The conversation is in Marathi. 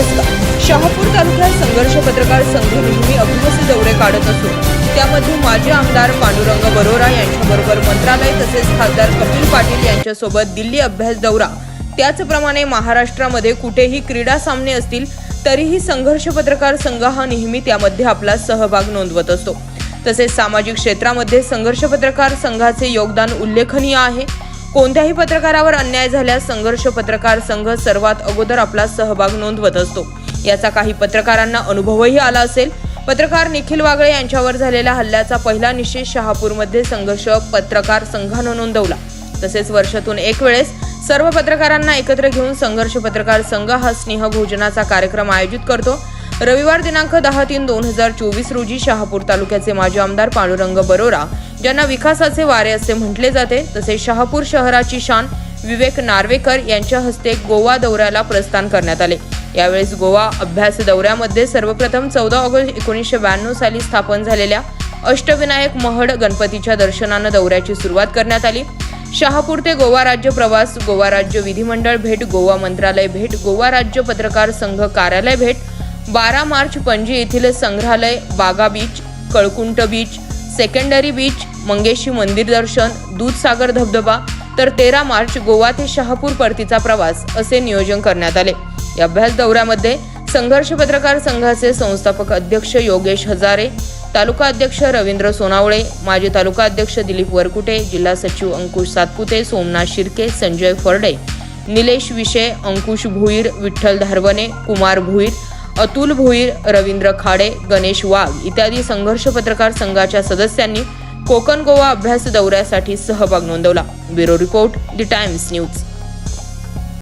नमस्कार. शहापूर तालुक्यात संघर्ष पत्रकार संघ नेहमी अभ्यास दौरे काढत असून त्यामध्ये माजी आमदार पांडुरंग बरोरा यांच्याबरोबर मंत्रालय तसेच खासदार कपिल पाटील यांच्यासोबत दिल्ली अभ्यास दौरा. त्याचप्रमाणे महाराष्ट्रामध्ये कुठेही क्रीडा सामने असतील तरीही संघर्ष पत्रकार संघ हा नेहमी त्यामध्ये आपला सहभाग नोंदवत असतो. तसेच सामाजिक क्षेत्रामध्ये संघर्ष पत्रकार संघाचे योगदान उल्लेखनीय आहे. कोणत्याही पत्रकारावर अन्याय झाल्यास संघर्ष पत्रकार संघ सर्वात अगोदर आपला सहभाग नोंदवत असतो. याचा काही पत्रकारांना अनुभवही आला असेल. पत्रकार निखिल वागळे यांच्यावर झालेल्या हल्ल्याचा पहिला निषेध शहापूरमध्ये संघर्ष पत्रकार संघानं नोंदवला. तसेच वर्षातून एक वेळेस सर्व पत्रकारांना एकत्र घेऊन संघर्ष पत्रकार संघ हा स्नेह भोजनाचा कार्यक्रम आयोजित करतो. रविवार दिनांक दहा तीन दोन हजार चोवीस रोजी शहापूर तालुक्याचे माजी आमदार पांडुरंग बरोरा ज्यांना विकासाचे वारे असे म्हटले जाते तसे शहापूर शहराची शान विवेक नार्वेकर यांच्या हस्ते गोवा दौऱ्याला प्रस्थान करण्यात आले. यावेळेस गोवा अभ्यास दौऱ्यामध्ये सर्वप्रथम चौदा ऑगस्ट एकोणीसशे ब्याण्णव साली स्थापन झालेल्या अष्टविनायक महड गणपतीच्या दर्शनानं दौऱ्याची सुरुवात करण्यात आली. शहापूर ते गोवा राज्य प्रवास गोवा राज्य विधिमंडळ भेट गोवा मंत्रालय भेट गोवा राज्य पत्रकार संघ कार्यालय भेट बारा मार्च पणजी येथील संग्रहालय Baga beach Calangute beach secondary beach Mangeshi मंदिर दर्शन दूधसागर धबधबा तर तेरा मार्च गोवा ते शहापूर परतीचा प्रवास असे नियोजन करण्यात आले. या अभ्यास दौऱ्यामध्ये संघर्ष पत्रकार संघाचे संस्थापक अध्यक्ष योगेश हजारे तालुका अध्यक्ष रवींद्र सोनावळे माजी तालुका अध्यक्ष दिलीप वरकुटे जिल्हा सचिव अंकुश सातपुते सोमनाथ शिर्के संजय फरडे निलेश विषे अंकुश भुईर विठ्ठल धारवणे कुमार भुईर अतुल भोईर रवींद्र खाडे गणेश वाघ इत्यादी संघर्ष पत्रकार संघाच्या सदस्यांनी कोकण गोवा अभ्यास दौऱ्यासाठी सहभाग नोंदवला. Bureau report the Times news.